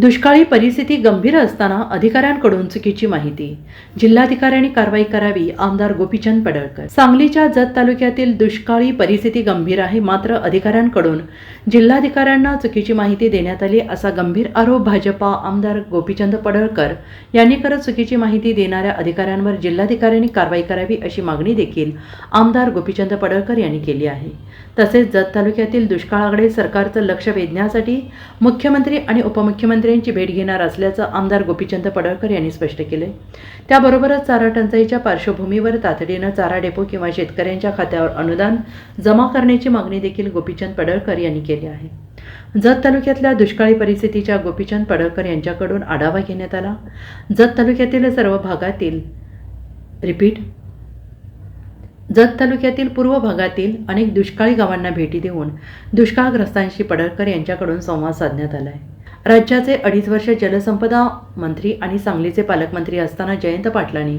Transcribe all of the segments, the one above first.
दुष्काळी परिस्थिती गंभीर असताना अधिकाऱ्यांकडून चुकीची माहिती. जिल्हाधिकाऱ्यांनी कारवाई करावी आमदार गोपीचंद पडळकर. सांगलीच्या जत तालुक्यातील दुष्काळी परिस्थिती गंभीर आहे मात्र अधिकाऱ्यांकडून जिल्हाधिकाऱ्यांना चुकीची माहिती देण्यात आली असा गंभीर आरोप भाजपा आमदार गोपीचंद पडळकर यांनी करत चुकीची माहिती देणाऱ्या अधिकाऱ्यांवर जिल्हाधिकाऱ्यांनी कारवाई करावी अशी मागणी देखील आमदार गोपीचंद पडळकर यांनी केली आहे. तसेच जत तालुक्यातील दुष्काळाकडे सरकारचं लक्ष वेधण्यासाठी मुख्यमंत्री आणि उपमुख्यमंत्री उपमुख्यमंत्र्यांची भेट घेणार असल्याचं आमदार गोपीचंद पडळकर यांनी स्पष्ट केले. त्याबरोबरच चारा टंचाईच्या पार्श्वभूमीवर तातडीनं चारा डेपो किंवा शेतकऱ्यांच्या खात्यावर अनुदान जमा करण्याची मागणी देखील गोपीचंद पडळकर यांनी केली आहे. जत तालुक्यातल्या दुष्काळी परिस्थितीच्या गोपीचंद पडळकर यांच्याकडून आढावा घेण्यात आला. जत तालुक्यातील सर्व भागातील रिपीट जत तालुक्यातील पूर्व भागातील अनेक दुष्काळी गावांना भेटी देऊन दुष्काळग्रस्तांशी पडळकर यांच्याकडून संवाद साधण्यात आला आहे राज्याचे अडीच वर्ष जलसंपदा मंत्री आणि सांगलीचे पालकमंत्री असताना जयंत पाटलांनी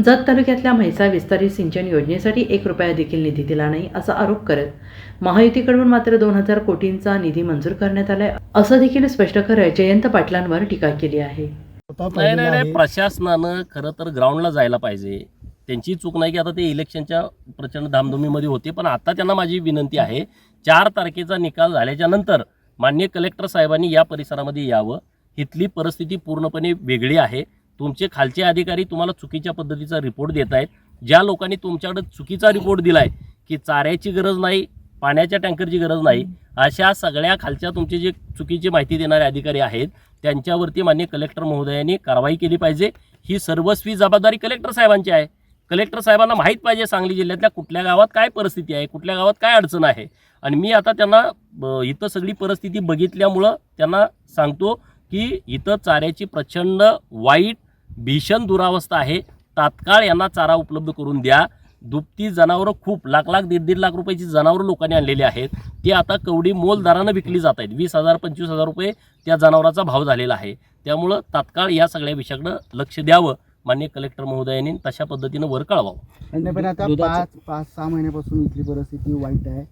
जत तालुक्यातल्या म्हैसा विस्तारित सिंचन योजनेसाठी एक रुपया देखील निधी दिला नाही असा आरोप करत महायुतीकडून मात्र दोन हजार कोटींचा निधी मंजूर करण्यात आलाय असं देखील स्पष्ट करत जयंत पाटलांवर टीका केली आहे. नाही नाही प्रशासनानं खरं तर ग्राउंडला जायला पाहिजे. त्यांची चूक नाही की आता ते इलेक्शनच्या प्रचंड धामधुमीमध्ये होते पण आता त्यांना माझी विनंती आहे चार तारखेचा निकाल झाल्याच्यानंतर मान्य कलेक्टर साहेबांनी या परिसरामध्ये यावं. इथली परिस्थिती पूर्णपणे वेगळी आहे. तुमचे खालचे अधिकारी तुम्हाला चुकीच्या पद्धतीचा रिपोर्ट देत आहेत. ज्या लोकांनी तुमच्याकडे चुकीचा रिपोर्ट दिलाय की चाऱ्याची गरज नाही पाण्याच्या टँकरची गरज नाही अशा सगळ्या खालच्या तुमचे जे चुकीची माहिती देणारे अधिकारी आहेत त्यांच्यावरती मान्य कलेक्टर महोदयांनी कारवाई केली पाहिजे. ही सर्वस्वी जबाबदारी कलेक्टर साहेबांची आहे. कलेक्टर साहेबांना माहीत पाहिजे सांगली जिल्ह्यातल्या कुठल्या गावात काय परिस्थिती आहे कुठल्या गावात काय अडचण आहे. आणि मी आता त्यांना ब- इथं सगळी परिस्थिती बघितल्यामुळं त्यांना सांगतो की इथं चाऱ्याची प्रचंड वाईट भीषण दुरावस्था आहे. तात्काळ यांना चारा उपलब्ध करून द्या. दुपती जनावरं खूप लाख लाख दीड दीड लाख रुपयाची जनावरं लोकांनी आणलेली आहेत. ती आता कवडी मोल दरानं विकली जात आहेत. वीस हजार पंचवीस हजार रुपये त्या जनावराचा भाव झालेला आहे. त्यामुळं तात्काळ या सगळ्या विषयाकडं लक्ष द्यावं. मान्य कलेक्टर महोदयांनी तशा पद्धतीनं वर कळवावं. नाही पण आता दुधाचं- पाच पाच सहा महिन्यापासून इथली परिस्थिती वाईट आहे.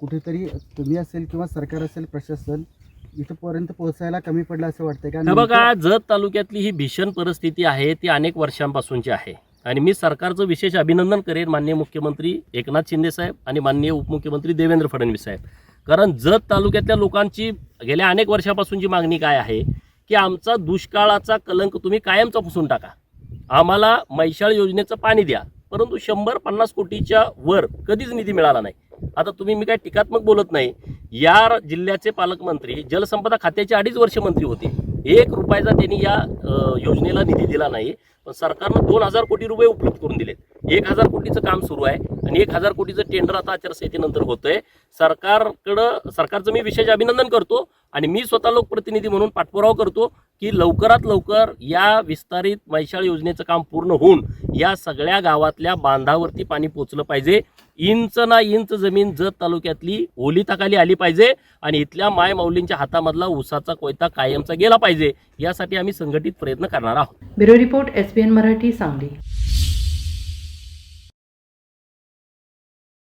कुठेतरी तुम्ही असेल किंवा सरकार असेल प्रशासन इथंपर्यंत पोहोचायला कमी पडलं असं वाटतंय का? हे बघा जत तालुक्यातली ही भीषण परिस्थिती आहे ती अनेक वर्षांपासूनची आहे. आणि मी सरकारचं विशेष अभिनंदन करेन माननीय मुख्यमंत्री एकनाथ शिंदे साहेब आणि माननीय उपमुख्यमंत्री देवेंद्र फडणवीस साहेब. कारण जत तालुक्यातल्या लोकांची गेल्या अनेक वर्षापासूनची मागणी काय आहे की आमचा दुष्काळाचा कलंक तुम्ही कायमचा पुसून टाका. आम्हाला मैशाळ योजनेचं पाणी द्या. परंतु शंभर पन्नास कोटीच्या वर कधीच निधी मिळाला नाही. आता तुम्ही मी काय टीकात्मक बोलत नाही. या जिल्ह्याचे पालकमंत्री जलसंपदा खात्याचे अडीच वर्ष मंत्री होते. एक रुपयाचा त्यांनी या योजनेला निधी दिला नाही. पण सरकारनं दोन हजार कोटी रुपये उपलब्ध करून दिलेत. एक हजार कोटीचं काम सुरू आहे आणि एक हजार कोटीचं टेंडर आता आचारसंहितेनंतर होतंय. सरकारकडं सरकारचं मी विशेष अभिनंदन करतो आणि मी स्वतः लोकप्रतिनिधी म्हणून पाठपुरावा करतो की लवकरात लवकर या विस्तारित मैशाळ योजनेचं काम पूर्ण होऊन या सगळ्या गावातल्या बांधावरती पाणी पोचलं पाहिजे. इंच ना इंच जमीन जत तालुक्यातली ओलिताखाली आली पाहिजे आणि इथल्या माय माऊलींच्या हातामधला उसाचा कोयता कायमचा गेला पाहिजे. यासाठी आम्ही संघटित प्रयत्न करणार आहोत. Bureau report S N Marathi Sangli.